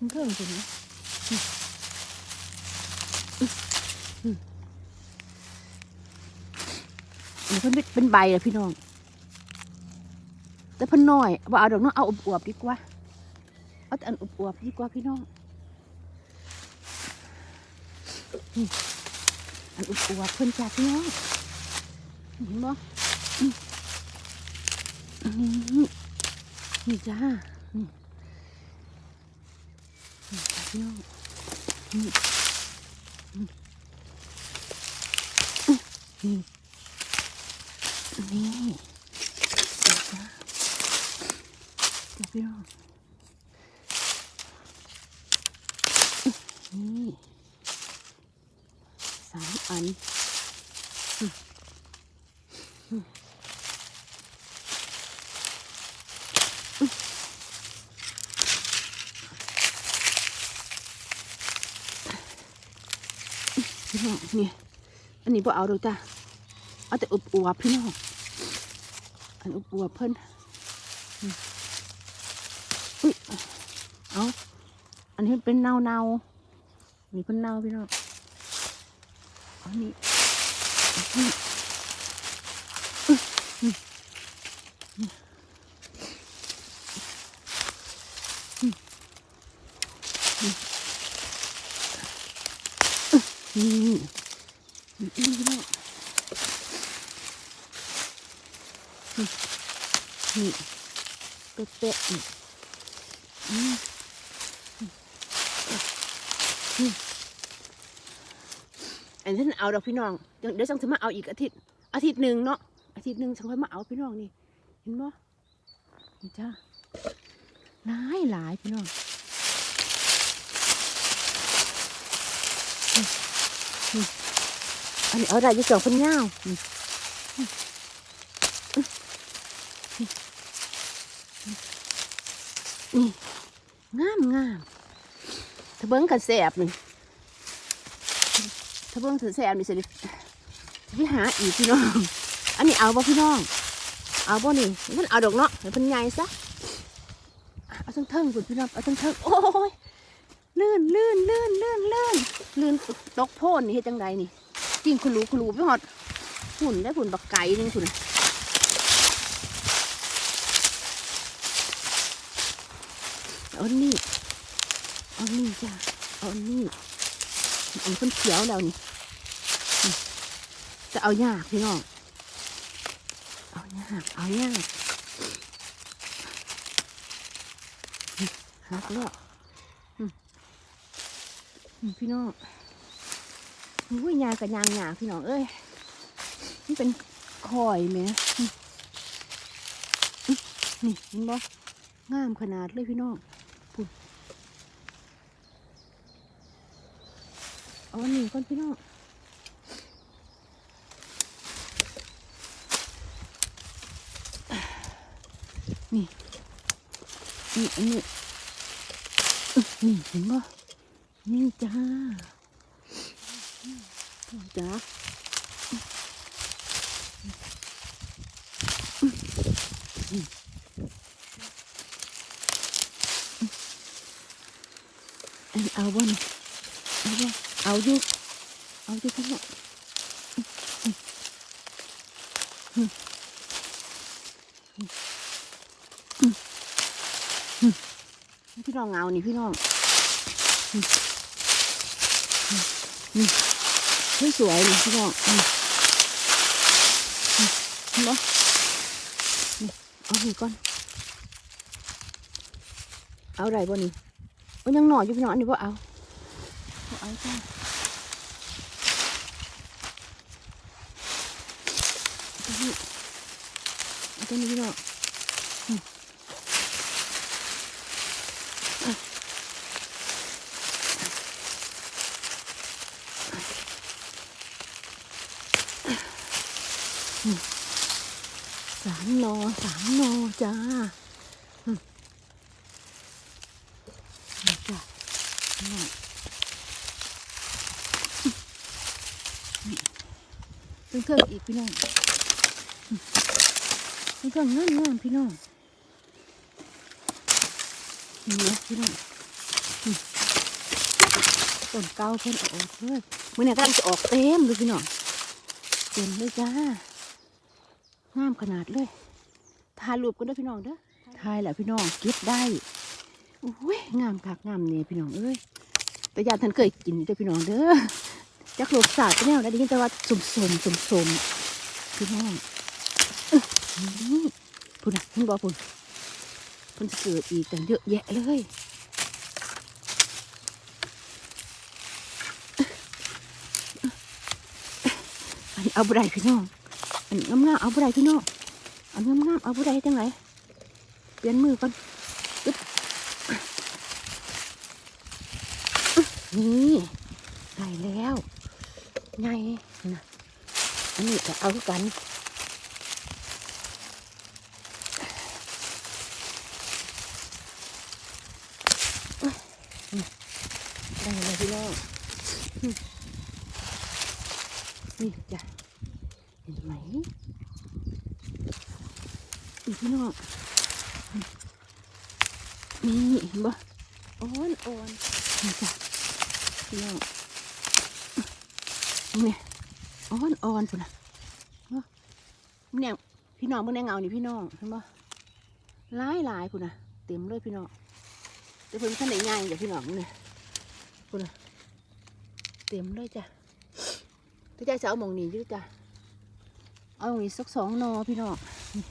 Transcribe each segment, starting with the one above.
มันเพิ่มสินะอันนี้เพิ่นเป็นเป็นใบอะพี่น้อง แต่เพิ่นน้อยว่าเอาดอกเนาะเอาอวบๆดีกว่า เอาแต่อันอวบๆดีกว่าพี่น้อง อันอวบๆเพิ่นจ้าพี่น้องเห็นบ่มนี่นี่จ้านี่นี่จ้า พี่น้องนี่นี่นี่นี่จ้าจ้าพี่น้องนี่สามอัน พี่น้องนี่อันนี้บ่เอาดอกจ้ะเอาแต่อุบอวบพี่น้องอันอุบอวบเพิ่นอุ้ยเอาอันนี้เป็นเน่าเน่าๆนี่เพิ่นเน่าพี่น้องอันนี้อั นนี้อุ๊ยนี่นี่อืมนี่นี่นี่พี่น้องนี่นี่เป๊ะนี่อืมนี่อันนี้ฉันเอาดอกพี่น้องเดี๋ยวฉันจะมาเอาอีกอาทิตย์ อาทิตย์หนึ่งเนาะอาทิตย์หนึ่งฉันค่อยมาเอาพี่น้องนี่เห็นบ่นี่จ้าหลายหลายพี่น้อง อันนี้เอาได้ยี่สองพันเงานี่นี่งามงามถ้าเบิ้งกันแสบนี่ถ้าเบิ้งถือแสบนี่สิพี่หาอีกพี่น้อง อันนี้เอาบ่พี่น้อง เอาบ่นี่มันเอาดอกเนาะเพิ่นใหญ่ซะ เอาทั้งเทิงคุณพี่น้อง เอาทั้งเทิงโอ้ย ลื่นลื่นลื่นลื่นลื่นลื่นตกโพนนี่เฮ็ดจังไดนี่จริงคุณรู้คุณรู้พี่ฮอดหุ่นได้หุ่นบักไก่นึงคุณเอานี่เอานี่จ้ะเอานี่อันคนเขียวแล้วนี่จะเอายากพี่น้องเอายากเอายากนี่หักแล้ว พี่น้องอุ้ยยางกับยางหยาพี่น้องเอ้ยนี่เป็นคอยไหมนี่เห็นบ่งามขนาดเลยพี่น้องพุ่นเอาอันนี้ก่อนพี่น้องนี่นี่อันนี้นี่เห็นบ่ นี่จ้าจ้าเอาบ่นเอาบ่เอาอยู่เอาอยู่ทั้งหมดพี่น้องเงานี่พี่น้อง นี่สวยๆนี่พี่น้องนี่เห็นปะนี่เอาหีก่อน เอาไรบ่นี่โอ้ยังหน่อยอยู่พี่น้องอันนี้บ่เอาบ่เอาจ้าเอาตัวนี้เอาตัวนี้พี่น้อง สามโนสามโนจ้าจ้ะนี่เป็นเครื่องอีกพี่น้องเป็นเครื่องงามงามๆพี่น้องนี่นะพี่น้องต้นเก้าเพิ่นเอาออกเลยมื่อนี้กำลังจะออกเต็มเลยพี่น้องเต็มเลยจ้า งามขนาดเลยถ่ายรูปกันเด้วยพี่น้องเด้อถ่ายแหละพี่น้องเก็บได้อุ้ยงามคักงามเนี่ยพี่น้องเอ้ยแต่ยานท่านเคยกินอยู่เด้อพี่น้องเด้อจักโลกศาสตร์ก็แนวได้ยินแต่ว่าสมสมสมสมๆพี่น้องอื้อหือพุ่นน่ะเห็นบ่พุ่นเพุ่นจะเกิดอีกแต่เยอะแยะเลยอันนี้เอาบุได้พี่น้อง อันนี้งามๆเอาบุได้พี่น้องอันงามๆเอาบุได้จังไรเปลี่ยนมือก่อนนี่ได้แล้วไงนะอันนี้ก็เอากันได้เลยพี่น้องนี่จ้ะ ห็นไหมนี่พี่น้องนี่เห็นบ่อ่อนอ่อนนี่จ้ะพี่น้องนี่อ่อนอ่อนพุ่นน่ะเนาะเนี่ยพี่น้องเมื่อในเงานี่พี่น้องเห็นบ่หลายหลายพุ่นน่ะเต็มเลยพี่น้องแต่เพิ่นท่านไหนง่ายอย่าพี่น้องเนี่ยพุ่นน่ะเต็มเลยจ้ะพี่จ้าจะเอาหมองนี้อยืดจ้ะ เอาองนี้สักสองนอพี่น้องนี่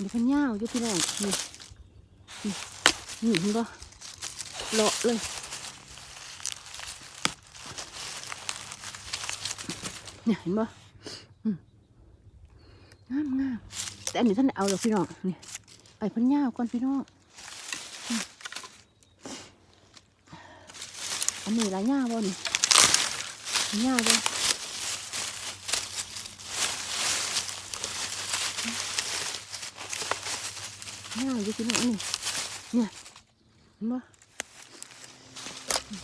นี่เพันย่าวอยู่พี่น้องนี่นี่เห็นปะเลาะเลยเนี่ยเห็นปะงามงามแต่อันนี้ท่านเอาหรอกพี่น้องนี่ไปพันย่าวก่อนพี่น้องอันนี้ละย่าวบ่นี่ย่าวบ่ ง่ายอยู่พี่น้องนี่เนี่ยเห็นปะ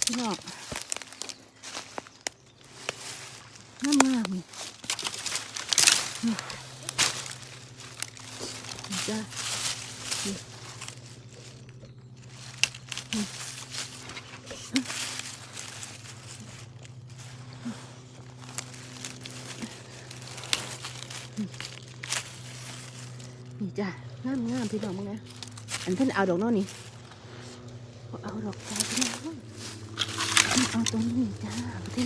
พี่น้อ งามงามพี่น้องมึงนะอันเพิ่นเอาดอกน้อนี่เอาดอกจ้าพี่น้องเอาตรงนี้จ้าประเท่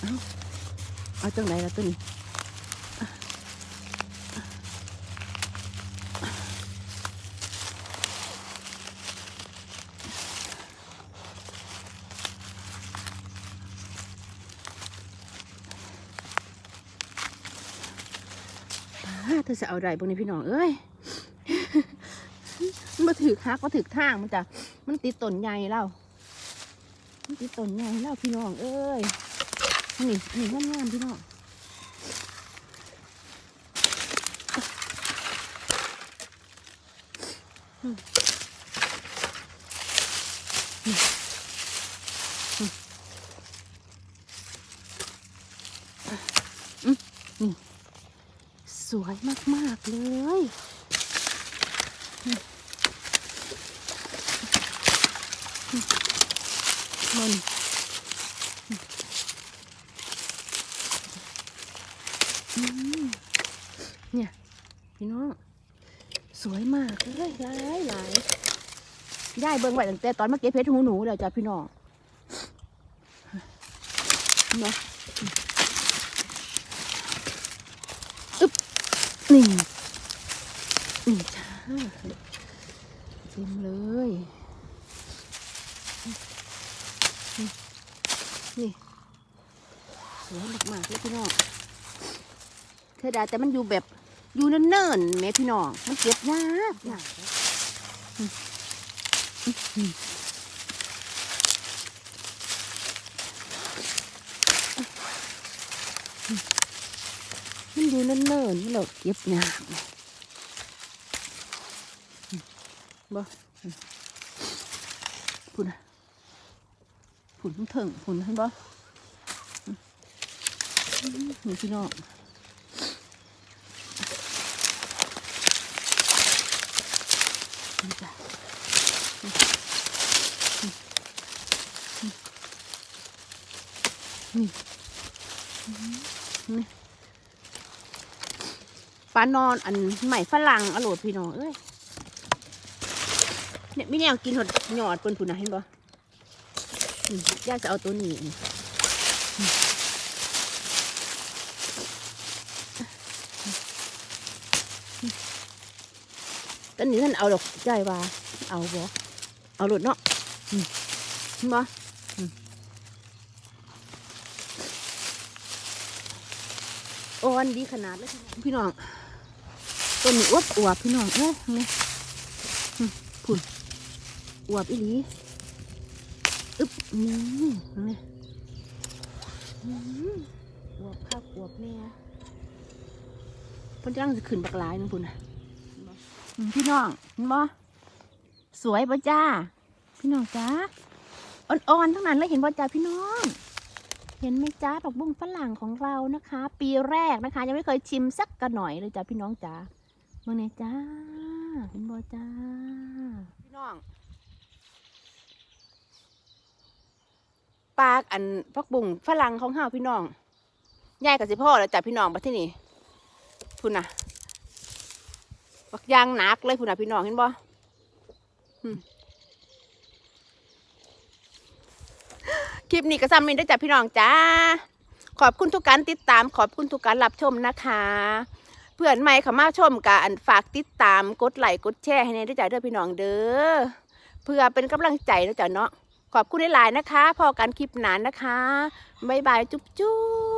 เอาเอาจังไหนละตัวนี้อะอะอะอ่าเธอ จะเอาไรพวกนี้พี่น้องเอ้ยมันมาถือคักมาถือทางมันจะมันติดต้นใหญ่แล้วมันติดต้นใหญ่แล้วพี่น้องเอ้ยนี่นี่งามๆพี่น้องอืมอืมอืมอืมนี่ วยมาก ๆ เลยมันเนี่ย พี่น้อง สวยมากเลยหลายหลายย่ายเบิ่งไว้ตั้งแต่ตอนมาเก็บเพชรหูหนูเลยจ้ะพี่น้องเนาะ นี่นี่จ้าเต็มเลยนี่นี่สวยมากๆเลยพี่น้องเธอดาแต่มันอยู่แบบอยู่เนิ่นๆแม่พี่น้อง มันเก็บยากยาก ดูเนิ่นๆที่เราเก็บยากบ่พุ่นผุนเถิงผุนท่านบ่นี่พี่น้องจ้นี่นี่ ปลานอนอันใหม่ฝรั่งอร่อยพี่น้องเอ้ยเนี่ยไม่แนวกินหดหยอดปนผุนนะเห็นบ่ย่าจะเอาตัวนี้นตอนนี้ท่านเอาดอกใจว่าเอาบ่เอาหลุดเนาะเห็นบ่อ่อนดีขนาดเลยพี่น้อง ต้นนี้อวบอวบพี่น้องเอ้ยนี่อืมพุ่นอวบอีหลีอึบนี่นี่อืมอวบข้าวอวบแม่เพิ่นกำลังจะขึ้นบักหลายนึงพุ่นน่ะพี่น้องเห็นบ่สวยบ่จ้า พี่น้องจ้าอ่อนๆทั้งนั้นเลยเห็นบ่จ้าพี่น้องเห็นไหมจ้าดอกบุ้งฝรั่งของเรานะคะ ปีแรกนะคะ ยังไม่เคยชิมสักกระหน่อยเลยจ้าพี่น้องจ้า เมื่อไหร่จ้าเห็นบ่จ้า พี่น้องปลาอันพักบุ้งฝรั่งของเฮาพี่น้องยายกับสิพ่อแล้วจ้าพี่น้องมาที่นี่พุ่นน่ะบักยางหนักเลยพุ่นน่ะพี่น้องเห็นบ่อืมคลิปนี้ก็ซ้ำนี้ได้จ้ะพี่น้องจ้า ขอบคุณทุกการติดตามขอบคุณทุกการรับชมนะคะ เพื่อนใหม่เขามาชมกันฝากติดตามกดไลค์กดแชร์ให้ในด้วยจ้ะเด้อพี่น้องเด้อเพื่อเป็นกำลังใจนะจ๊ะเนาะขอบคุณหลายๆนะคะ พอกันคลิปหนานนะคะบ๊ายบายจุ๊บจุ๊บ